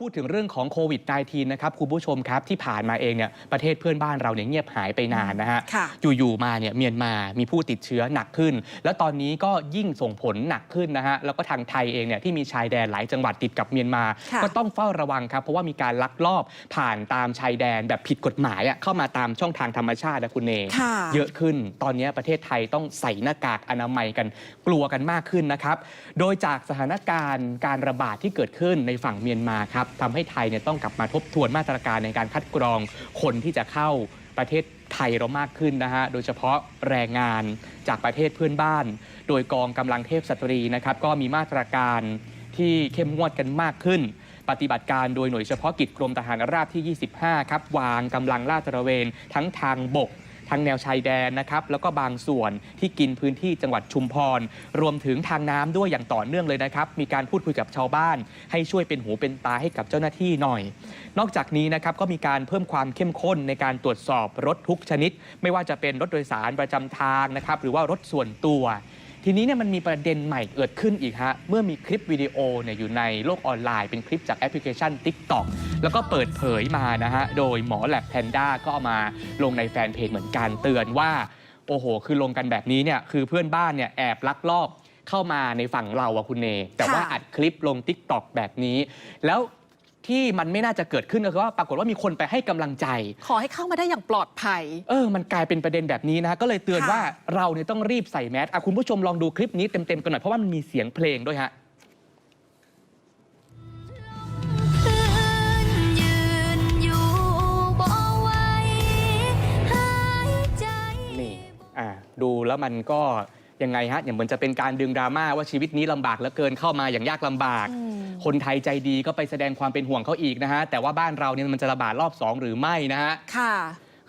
พูดถึงเรื่องของโควิด -19 นะครับคุณผู้ชมครับที่ผ่านมาเองเนี่ยประเทศเพื่อนบ้านเราเนี่ยเงียบหายไปนานนะฮะค่ะอยู่ๆมาเนี่ยเมียนมามีผู้ติดเชื้อหนักขึ้น แล้วตอนนี้ก็ยิ่งส่งผลหนักขึ้นนะฮะแล้วก็ทางไทยเองเนี่ยที่มีชายแดนหลายจังหวัดติดกับเมียนมา ค่ะ ก็ต้องเฝ้าระวังครับ เพราะว่ามีการลักลอบผ่านตามชายแดนแบบผิดกฎหมายอะเข้ามาตามช่องทางธรรมชาตินะคุณเน ค่ะ เยอะขึ้น ตอนนี้ประเทศไทยต้องใส่หน้ากากอนามัยกันกลัวกันมากขึ้นนะครับ โดยจากสถานการณ์การระบาดที่เกิดขึ้นในฝั่งเมียนมาครับทำให้ไทยเนี่ยต้องกลับมาทบทวนมาตรการในการคัดกรองคนที่จะเข้าประเทศไทยเรามากขึ้นนะฮะ โดยเฉพาะแรงงานจากประเทศเพื่อนบ้าน โดยกองกำลังเทพสตรีนะครับ ก็มีมาตรการที่เข้มงวดกันมากขึ้น ปฏิบัติการโดยหน่วยเฉพาะกิจกรมทหารราบที่ 25 ครับ วางกำลังลาดตระเวนทั้งทางบก ทางแนวชายแดนนะครับแล้วก็บางส่วนที่กินพื้นที่จังหวัดชุมพร รวมถึงทางน้ำด้วยอย่างต่อเนื่องเลยนะครับ มีการพูดคุยกับชาวบ้าน ให้ช่วยเป็นหูเป็นตาให้กับเจ้าหน้าที่หน่อย นอกจากนี้นะครับก็มีการเพิ่มความเข้มข้นในการตรวจสอบรถทุกชนิด ไม่ว่าจะเป็นรถโดยสารประจำทางนะครับหรือว่ารถส่วนตัวทีนี้เนี่ยมันมีประเด็นใหม่เกิดขึ้นอีกฮะ เมื่อมีคลิปวิดีโอเนี่ยอยู่ในโลกออนไลน์เป็นคลิปจากแอปพลิเคชัน TikTok แล้วก็เปิดเผยมานะฮะ โดยหมอแลบแพนด้าก็เอามาลงในแฟนเพจเหมือนกันเตือนว่า โอ้โห คือลงกันแบบนี้เนี่ยคือเพื่อนบ้านเนี่ยแอบลักลอบเข้ามาในฝั่งเราอะคุณเน แต่ว่าค่ะอัดคลิปลง TikTok แบบนี้ แล้วที่มันไม่น่าจะเกิดขึ้นก็คือว่าปรากฏว่ามีคนไปให้กำลังใจ ขอให้เข้ามาได้อย่างปลอดภัย เออ มันกลายเป็นประเด็นแบบนี้นะก็เลยเตือนค่ะว่าเราเนี่ยต้องรีบใส่แมสอะคุณผู้ชมลองดูคลิปนี้เต็มๆกันหน่อยเพราะว่ามันมีเสียงเพลงด้วยฮะ แล้วมันก็ยังไงฮะอย่างเหมือนจะเป็นการดึงดราม่าว่าชีวิตนี้ลำบากเหลือเกินเข้ามาอย่างยากลำบากอืมคนไทยใจดีก็ไปแสดงความเป็นห่วงเขาอีกนะฮะแต่ว่าบ้านเราเนี่ยมันจะระบาดรอบ 2 หรือไม่นะฮะ ค่ะ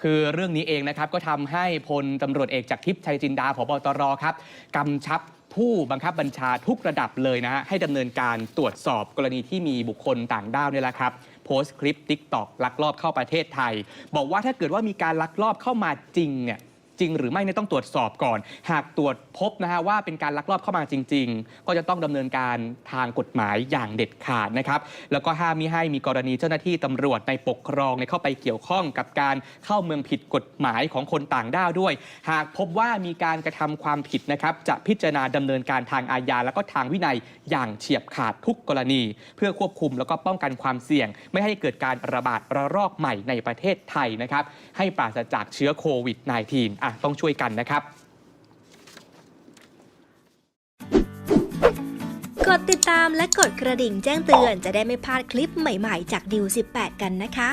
คือเรื่องนี้เองนะครับก็ทำให้พลตำรวจเอกจากทิพย์ชัยจินดาผบตรครับกำชับผู้บังคับบัญชาทุกระดับเลยนะฮะให้ดำเนินการตรวจสอบกรณีที่มีบุคคลต่างด้าวเนี่ยแหละครับ โพสต์คลิป TikTok ลักลอบเข้าประเทศไทย บอกว่าถ้าเกิดว่ามีการลักลอบเข้ามาจริงเนี่ย จริงหรือไม่เนี่ยต้องตรวจสอบก่อน หากตรวจพบนะฮะว่าเป็นการลักลอบเข้ามาจริง ๆ ก็จะต้องดำเนินการทางกฎหมายอย่างเด็ดขาดนะครับ แล้วก็ห้ามมิให้มีกรณีเจ้าหน้าที่ตำรวจในปกครองเนี่ยเข้าไปเกี่ยวข้องกับการเข้าเมืองผิดกฎหมายของคนต่างด้าวด้วย หากพบว่ามีการกระทำความผิดนะครับ จะพิจารณาดำเนินการทางอาญาแล้วก็ทางวินัยอย่างเฉียบขาดทุกกรณี เพื่อควบคุมแล้วก็ป้องกันความเสี่ยง ไม่ให้เกิดการระบาดระลอกใหม่ในประเทศไทยนะครับให้ปราศจากเชื้อโควิด -19 อะต้องช่วยกันนะครับ กดติดตามและกดกระดิ่งแจ้งเตือนจะได้ไม่พลาดคลิปใหม่ๆ จากดิว18 กันนะคะ